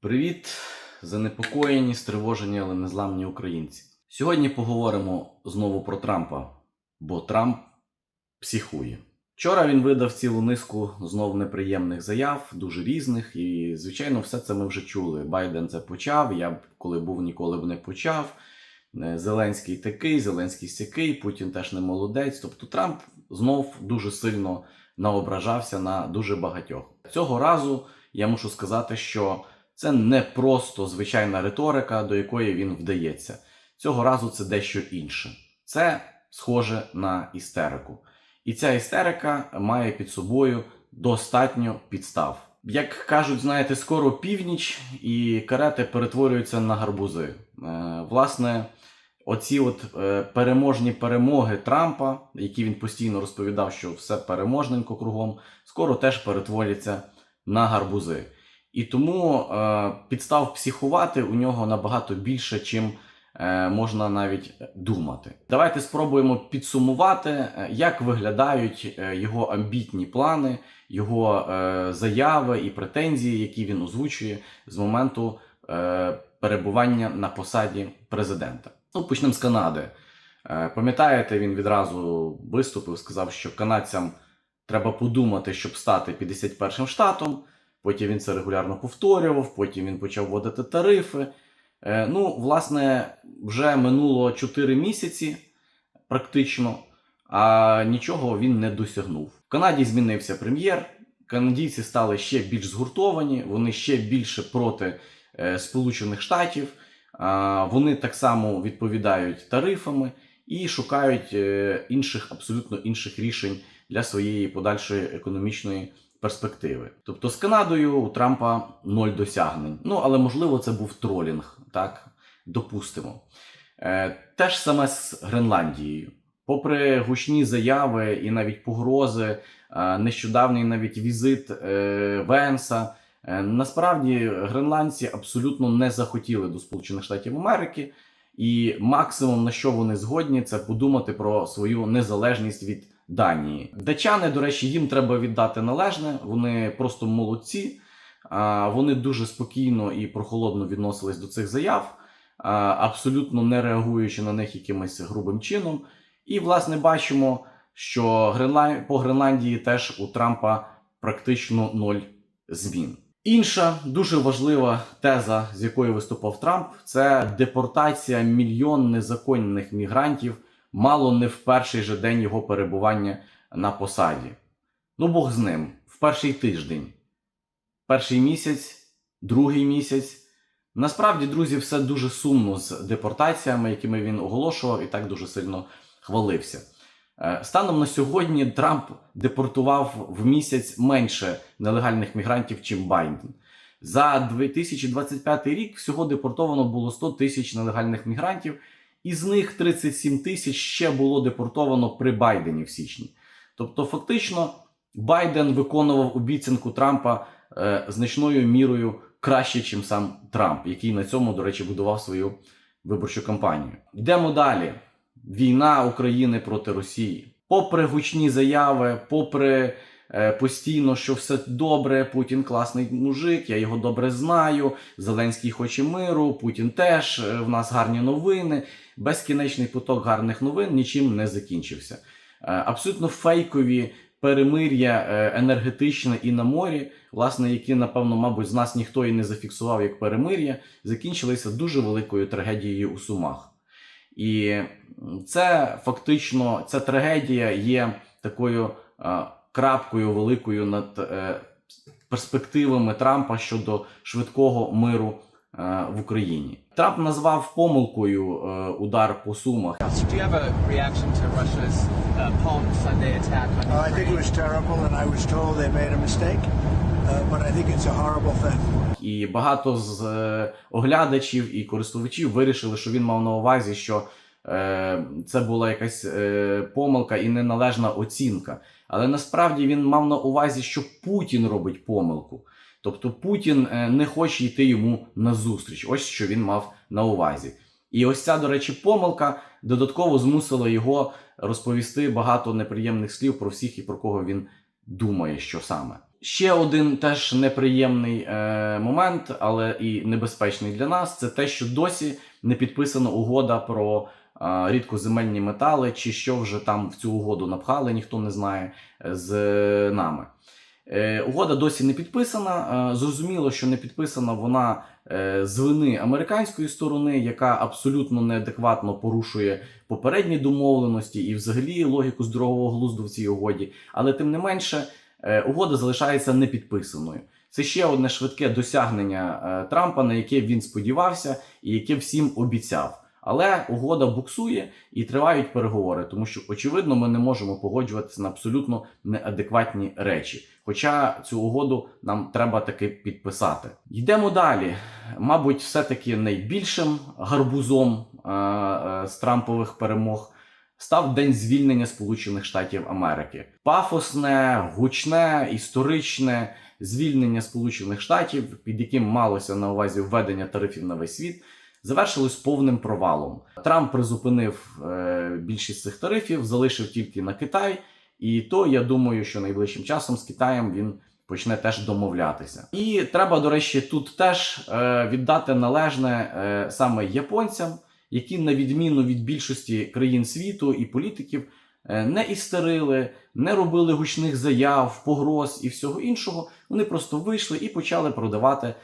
Привіт, занепокоєні, стривожені, але незламні українці. Сьогодні поговоримо знову про Трампа, бо Трамп психує. Вчора він видав цілу низку знов неприємних заяв, дуже різних, і звичайно, все це ми вже чули. Байден це почав. Я б коли був ніколи б не почав. Е, Зеленський такий, Зеленський сякий, Путін теж не молодець. Тобто Трамп знов дуже сильно наображався на дуже багатьох. Цього разу я мушу сказати, що це не просто звичайна риторика, до якої він вдається. Цього разу це дещо інше. Це схоже на істерику. І ця істерика має під собою достатньо підстав. Як кажуть, знаєте, скоро північ, і карети перетворюються на гарбузи. Е, власне, оці от е, переможні перемоги Трампа, які він постійно розповідав, що все переможненько кругом, скоро теж перетворяться на гарбузи. І тому е, підстав психувати у нього набагато більше, чим е, можна навіть думати. Давайте спробуємо підсумувати, е, як виглядають е, його амбітні плани, його е, заяви і претензії, які він озвучує з моменту е, перебування на посаді президента. Ну, почнемо з Канади. Е, пам'ятаєте, він відразу виступив, сказав, що канадцям треба подумати, щоб стати 51 штатом. Потім він це регулярно повторював, потім він почав вводити тарифи. Е, ну, власне, вже минуло 4 місяці практично, а нічого він не досягнув. В Канаді змінився прем'єр. Канадійці стали ще більш згуртовані, вони ще більше проти е, Сполучених Штатів. Вони так само відповідають тарифами і шукають е, інших, абсолютно інших рішень для своєї подальшої економічної перспективи. Тобто з Канадою у Трампа ноль досягнень. Ну, але можливо це був тролінг, так? Допустимо. Е, те ж саме з Гренландією. Попри гучні заяви і навіть погрози, е, нещодавній навіть візит е, Венса. Насправді гренландці абсолютно не захотіли до Сполучених Штатів Америки, і максимум на що вони згодні, це подумати про свою незалежність від Данії. Датчани, до речі, їм треба віддати належне. Вони просто молодці. Вони дуже спокійно і прохолодно відносились до цих заяв, абсолютно не реагуючи на них якимось грубим чином. І, власне, бачимо, що по Гренландії теж у Трампа практично ноль змін. Інша дуже важлива теза, з якою виступав Трамп, це депортація мільйон незаконних мігрантів мало не в перший же день його перебування на посаді. Ну, Бог з ним, в перший тиждень, перший місяць, другий місяць. Насправді, друзі, все дуже сумно з депортаціями, якими він оголошував, і так дуже сильно хвалився. Е, Станом на сьогодні Трамп депортував в місяць менше нелегальних мігрантів, чим Байден. За 2025 рік всього депортовано було 100 тисяч нелегальних мігрантів, із них 37 тисяч ще було депортовано при Байдені в січні. Тобто, фактично, Байден виконував обіцянку Трампа е, значною мірою краще, ніж сам Трамп, який на цьому, до речі, будував свою виборчу кампанію. Йдемо далі. Війна України проти Росії. Попри гучні заяви, попри е, постійно, що все добре, Путін класний мужик, я його добре знаю. Зеленський хоче миру, Путін теж, е, в нас гарні новини. Безкінечний поток гарних новин нічим не закінчився. Е, абсолютно фейкові перемир'я е, енергетичне і на морі, власне, які, напевно, мабуть, з нас ніхто і не зафіксував як перемир'я, закінчилися дуже великою трагедією у Сумах. І це фактично ця трагедія є такою е, крапкою великою над перспективами Трампа щодо швидкого миру в Україні. Трамп назвав помилкою е, удар по сумах. Do you have a reaction to Russia's uh, Palm Sunday attack on Uh, I think it was terrible, and I was told they made a mistake. Uh, but I think it's a horrible thing. І багато з е, оглядачів і користувачів вирішили, що він мав на увазі, що е, це була якась е, помилка і неналежна оцінка. Але насправді він мав на увазі, що Путін робить помилку. Тобто Путін е, не хоче йти йому назустріч. Ось що він мав на увазі. І ось ця, до речі, помилка додатково змусила його розповісти багато неприємних слів про всіх і про кого він думає, що саме. ще один теж неприємний е, момент, але і небезпечний для нас це те, що досі не підписана угода про е, рідкоземельні метали, чи що вже там в цю угоду напхали, ніхто не знає е, з нами. Е, угода досі не підписана. Е, зрозуміло, що не підписана вона е, з вини американської сторони, яка абсолютно неадекватно порушує попередні домовленості і взагалі логіку здорового глузду в цій угоді. Але тим не менше, угода залишається непідписаною. Це ще одне швидке досягнення Трампа, на яке він сподівався і яке всім обіцяв. Але угода буксує і тривають переговори, тому що очевидно ми не можемо погоджуватися на абсолютно неадекватні речі. Хоча цю угоду нам треба таки підписати. Йдемо далі. Мабуть, все-таки найбільшим гарбузом е, е, з Трампових перемог став день звільнення Сполучених Штатів Америки. Пафосне, гучне, історичне звільнення Сполучених Штатів, під яким малося на увазі введення тарифів на весь світ, завершилось повним провалом. Трамп призупинив е, більшість цих тарифів, залишив тільки на Китай, і то я думаю, що найближчим часом з Китаєм він почне теж домовлятися. І треба, до речі, тут теж е, віддати належне е, саме японцям, які, на відміну від більшості країн світу і політиків, е, не істерили, не робили гучних заяв, погроз і всього іншого. Вони просто вийшли і почали продавати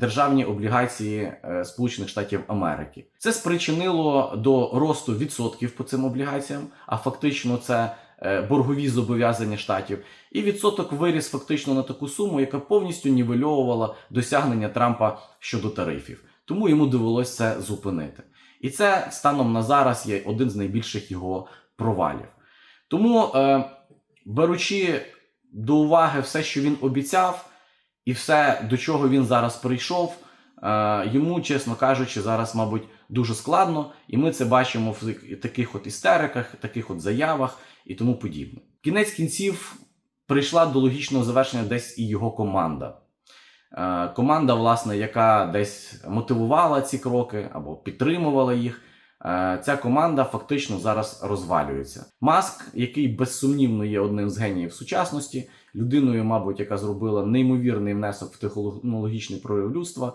державні облігації е, Сполучених Штатів Америки. Це спричинило до росту відсотків по цим облігаціям, а фактично це е, боргові зобов'язання штатів. І відсоток виріс фактично на таку суму, яка повністю нівельовувала досягнення Трампа щодо тарифів. Тому йому довелося це зупинити. І це станом на зараз є один з найбільших його провалів. Тому, е, беручи до уваги все, що він обіцяв, і все, до чого він зараз прийшов, е, йому, чесно кажучи, зараз, мабуть, дуже складно, і ми це бачимо в таких от істериках, таких от заявах і тому подібне. Кінець кінців прийшла до логічного завершення десь і його команда. Е, Команда, власне, яка десь мотивувала ці кроки або підтримувала їх. е, Ця команда фактично зараз розвалюється. Маск, який безсумнівно є одним з геніїв сучасності, людиною, мабуть, яка зробила неймовірний внесок в технологічний прорив людства,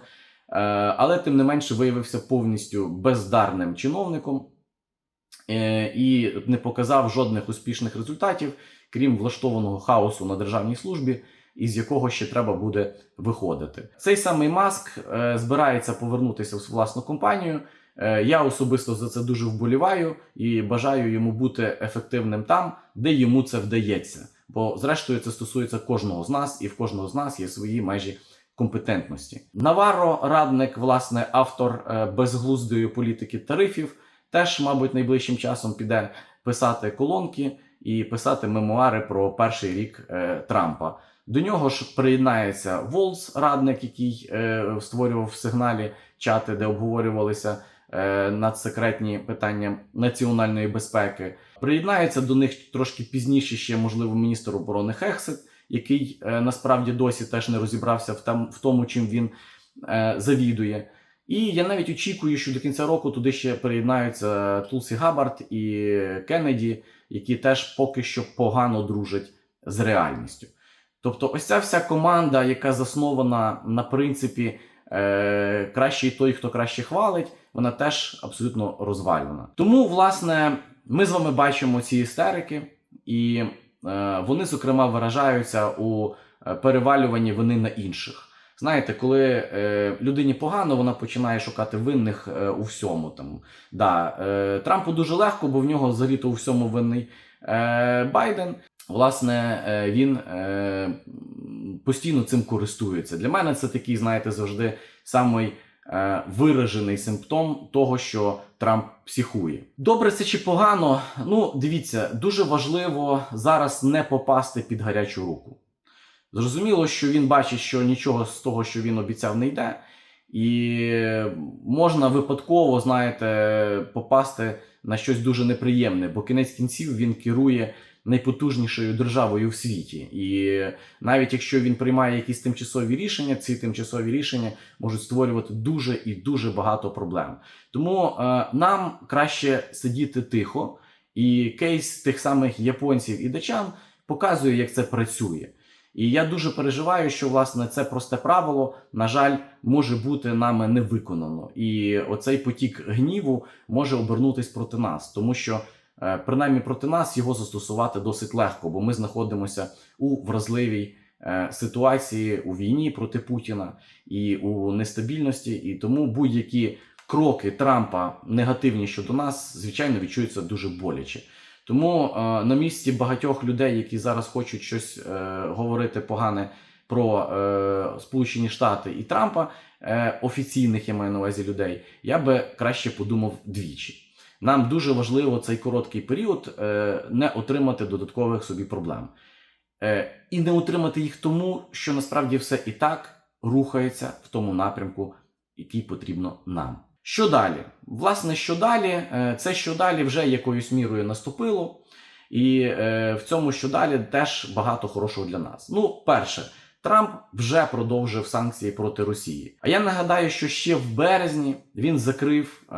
е, але тим не менше виявився повністю бездарним чиновником е, і не показав жодних успішних результатів, крім влаштованого хаосу на державній службі, із якого ще треба буде виходити. Цей самий Маск е, збирається повернутися в власну компанію. Е, Я особисто за це дуже вболіваю і бажаю йому бути ефективним там, де йому це вдається. Бо, зрештою, це стосується кожного з нас, і в кожного з нас є свої межі компетентності. Наваро, радник, власне, автор е, безглуздої політики тарифів, теж, мабуть, найближчим часом піде писати колонки і писати мемуари про перший рік е, Трампа. До нього ж приєднається Волс, радник, який е, створював в сигналі чати, де обговорювалися надсекретні питання національної безпеки. Приєднається до них трошки пізніше ще, можливо, міністр оборони Хексет, який е, насправді досі теж не розібрався в, там, в тому, чим він е, завідує. І я навіть очікую, що до кінця року туди ще приєднаються Тулсі Габард і Кеннеді, які теж поки що погано дружать з реальністю. Тобто, ось ця вся команда, яка заснована на принципі е, кращий той, хто краще хвалить, вона теж абсолютно розвалена. Тому, власне, ми з вами бачимо ці істерики, і е, вони, зокрема, виражаються у е, перевалюванні вини на інших. Знаєте, коли е, людині погано, вона починає шукати винних е, у всьому. Там. Да, е, Трампу дуже легко, бо в нього взагалі-то у всьому винний е, Байден. Власне, е, він е, постійно цим користується. Для мене це такий, знаєте, завжди самий е, виражений симптом того, що Трамп психує. Добре це чи погано? Ну, дивіться, дуже важливо зараз не попасти під гарячу руку. Зрозуміло, що він бачить, що нічого з того, що він обіцяв, не йде, і можна випадково, знаєте, попасти на щось дуже неприємне, бо кінець кінців він керує найпотужнішою державою в світі. І навіть якщо він приймає якісь тимчасові рішення, ці тимчасові рішення можуть створювати дуже і дуже багато проблем. Тому е, нам краще сидіти тихо, і кейс тих самих японців і дачан показує, як це працює. І я дуже переживаю, що власне це просте правило, на жаль, може бути нами не виконано. І оцей потік гніву може обернутись проти нас, тому що принаймні проти нас його застосувати досить легко, бо ми знаходимося у вразливій е, ситуації у війні проти Путіна і у нестабільності, і тому будь-які кроки Трампа негативні щодо нас, звичайно, відчуються дуже боляче. Тому е, на місці багатьох людей, які зараз хочуть щось е, говорити погане про е, Сполучені Штати і Трампа, е, офіційних я маю на увазі людей, я би краще подумав двічі. Нам дуже важливо цей короткий період е, не отримати додаткових собі проблем. Е, і не отримати їх тому, що насправді все і так рухається в тому напрямку, який потрібно нам. Що далі? Власне, що далі? Е, Це що далі вже якоюсь мірою наступило, і в цьому що далі теж багато хорошого для нас. Ну, перше, Трамп вже продовжив санкції проти Росії. А я нагадаю, що ще в березні він закрив е,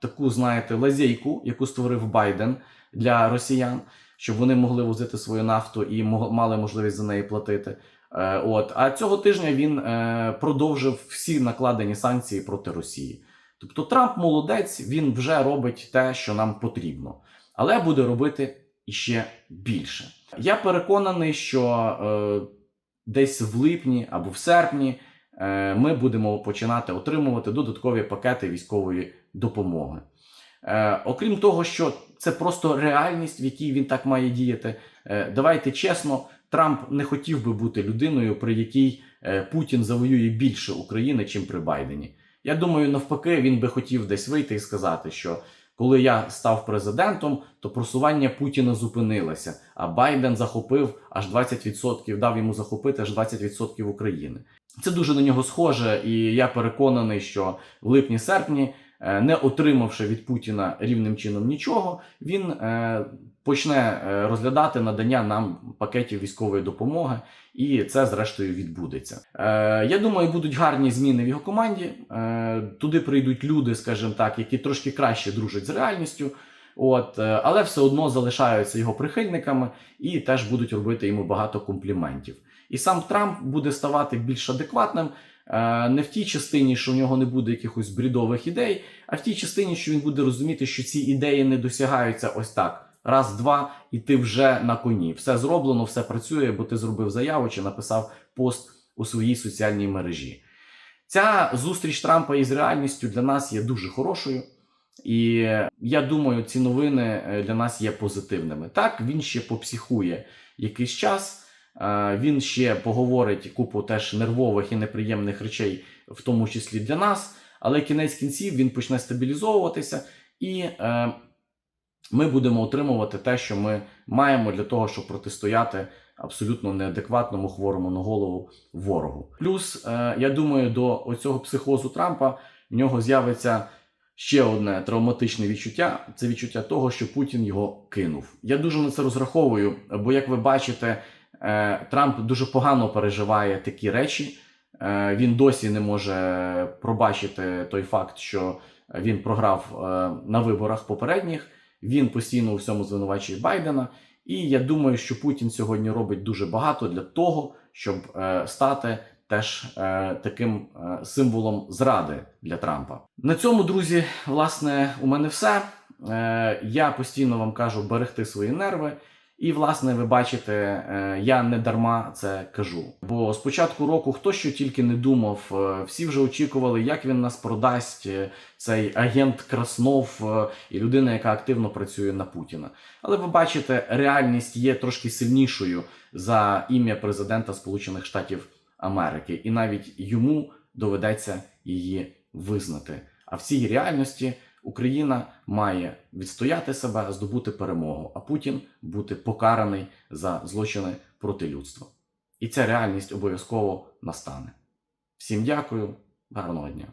таку, знаєте, лазейку, яку створив Байден для росіян, щоб вони могли возити свою нафту і мали можливість за неї платити. Е, От а цього тижня він е, продовжив всі накладені санкції проти Росії. Тобто Трамп молодець, він вже робить те, що нам потрібно, але буде робити іще більше. Я переконаний, що е, десь в липні або в серпні е, ми будемо починати отримувати додаткові пакети військової допомоги. Е, окрім того, що це просто реальність, в якій він так має діяти. Е, давайте чесно, Трамп не хотів би бути людиною, при якій Путін завоює більше України, чим при Байдені. Я думаю, навпаки, він би хотів десь вийти і сказати, що коли я став президентом, то просування Путіна зупинилося, а Байден захопив аж 20%, дав йому захопити аж 20% України. Це дуже на нього схоже, і я переконаний, що в липні-серпні, не отримавши від Путіна рівним чином нічого, він е, почне е, розглядати надання нам пакетів військової допомоги, і це зрештою відбудеться. Е, я думаю, будуть гарні зміни в його команді. Е, туди прийдуть люди, скажімо так, які трошки краще дружать з реальністю. От, е, але все одно залишаються його прихильниками і теж будуть робити йому багато компліментів. І сам Трамп буде ставати більш адекватним. Е, Не в тій частині, що в нього не буде якихось брідових ідей, а в тій частині, що він буде розуміти, що ці ідеї не досягаються ось так. Раз, два, і ти вже на коні. Все зроблено, все працює, бо ти зробив заяву чи написав пост у своїй соціальній мережі. Ця зустріч Трампа із реальністю для нас є дуже хорошою. І я думаю, ці новини е, для нас є позитивними. Так, він ще попсіхує якийсь час, він ще поговорить купу теж нервових і неприємних речей, в тому числі для нас. Але кінець кінців він почне стабілізовуватися, і е, ми будемо отримувати те, що ми маємо для того, щоб протистояти абсолютно неадекватному хворому на голову ворогу. Плюс, е, я думаю, до оцього психозу Трампа в нього з'явиться ще одне травматичне відчуття це відчуття того, що Путін його кинув. Я дуже на це розраховую, бо як ви бачите, е, Трамп дуже погано переживає такі речі. Е, Він досі не може пробачити той факт, що він програв е, на виборах попередніх. Він постійно у всьому звинувачує Байдена. І я думаю, що Путін сьогодні робить дуже багато для того, щоб е, стати теж е, таким е, символом зради для Трампа. На цьому, друзі, власне, у мене все. Е, я постійно вам кажу берегти свої нерви. І, власне, ви бачите, е, я не дарма це кажу. Бо з початку року хто що тільки не думав, е, всі вже очікували, як він нас продасть, е, цей агент Краснов і людина, яка активно працює на Путіна. Але ви бачите, реальність є трошки сильнішою за ім'я президента Сполучених Штатів Америки, і навіть йому доведеться її визнати. А в цій реальності Україна має відстояти себе, здобути перемогу, а Путін бути покараний за злочини проти людства. І ця реальність обов'язково настане. Всім дякую, гарного дня.